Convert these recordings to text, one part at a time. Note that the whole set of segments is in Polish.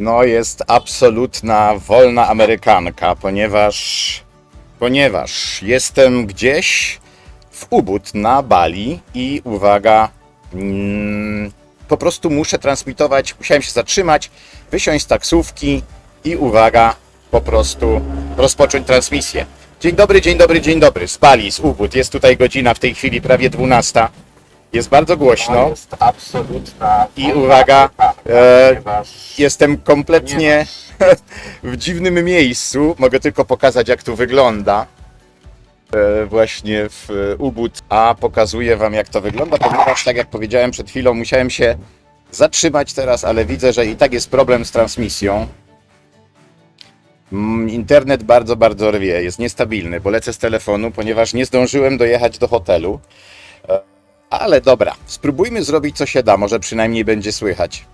No, jest absolutna wolna Amerykanka, ponieważ, ponieważ jestem gdzieś w Ubud na Bali i uwaga, mm, po prostu muszę transmitować, musiałem się zatrzymać, wysiąść z taksówki i uwaga, po prostu rozpocząć transmisję. Dzień dobry, dzień dobry, dzień dobry. Z Bali, z Ubud. Jest tutaj godzina w tej chwili prawie 12. Jest bardzo głośno. Jest absolutna. I uwaga, e, Jestem kompletnie w dziwnym miejscu. Mogę tylko pokazać, jak tu wygląda. E, Właśnie w Ubud, a pokazuję Wam, jak to wygląda, ponieważ, tak jak powiedziałem przed chwilą, musiałem się zatrzymać teraz, ale widzę, że i tak jest problem z transmisją. Mm, Internet bardzo, bardzo rwie, jest niestabilny, bo lecę z telefonu, ponieważ nie zdążyłem dojechać do hotelu. Ale dobra, spróbujmy zrobić co się da, może przynajmniej będzie słychać.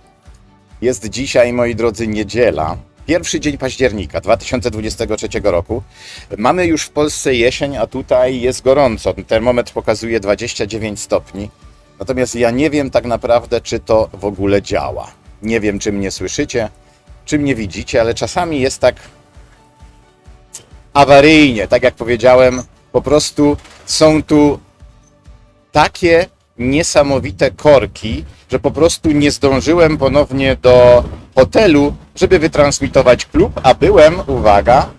Jest dzisiaj, moi drodzy, niedziela. Pierwszy dzień października 2023 roku. Mamy już w Polsce jesień, a tutaj jest gorąco. Termometr pokazuje 29 stopni. Natomiast ja nie wiem tak naprawdę, czy to w ogóle działa. Nie wiem, czy mnie słyszycie, czy mnie widzicie, ale czasami jest tak awaryjnie. Tak jak powiedziałem, po prostu są tu takie niesamowite korki, że po prostu nie zdążyłem ponownie do hotelu, żeby wytransmitować klub, a byłem, uwaga,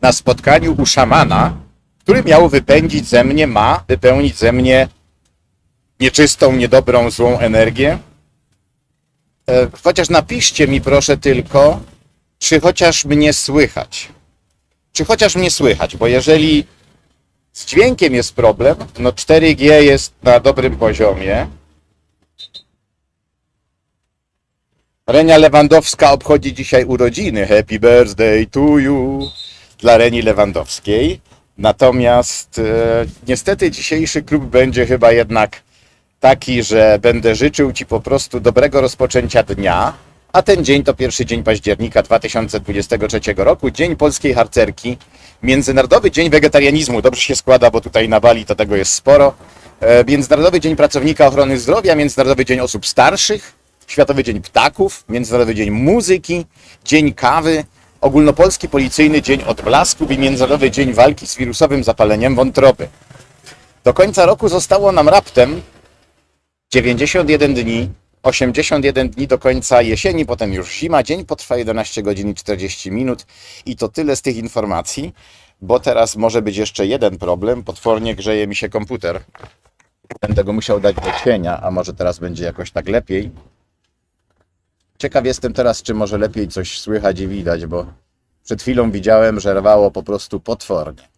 na spotkaniu u szamana, który miał wypędzić ze mnie, ma wypełnić ze mnie nieczystą, niedobrą, złą energię. E, Chociaż napiszcie mi proszę tylko, czy chociaż mnie słychać. Czy chociaż mnie słychać, bo jeżeli z dźwiękiem jest problem, no 4G jest na dobrym poziomie. Renia Lewandowska obchodzi dzisiaj urodziny. Happy birthday to you dla Reni Lewandowskiej. Natomiast e, niestety dzisiejszy klub będzie chyba jednak taki, że będę życzył Ci po prostu dobrego rozpoczęcia dnia. A ten dzień to pierwszy dzień października 2023 roku, Dzień Polskiej Harcerki, Międzynarodowy Dzień Wegetarianizmu. Dobrze się składa, bo tutaj na Bali to tego jest sporo. E, Międzynarodowy Dzień Pracownika Ochrony Zdrowia, Międzynarodowy Dzień Osób Starszych, Światowy Dzień Ptaków, Międzynarodowy Dzień Muzyki, Dzień Kawy, Ogólnopolski Policyjny Dzień Odblasków i Międzynarodowy Dzień Walki z wirusowym zapaleniem wątroby. Do końca roku zostało nam raptem 91 dni, 81 dni do końca jesieni, potem już zima. Dzień potrwa 11 godzin i 40 minut i to tyle z tych informacji, bo teraz może być jeszcze jeden problem. Potwornie grzeje mi się komputer. Będę go musiał dać do cienia, a może teraz będzie jakoś tak lepiej. Ciekaw jestem teraz, czy może lepiej coś słychać i widać, bo przed chwilą widziałem, że rwało po prostu potwornie.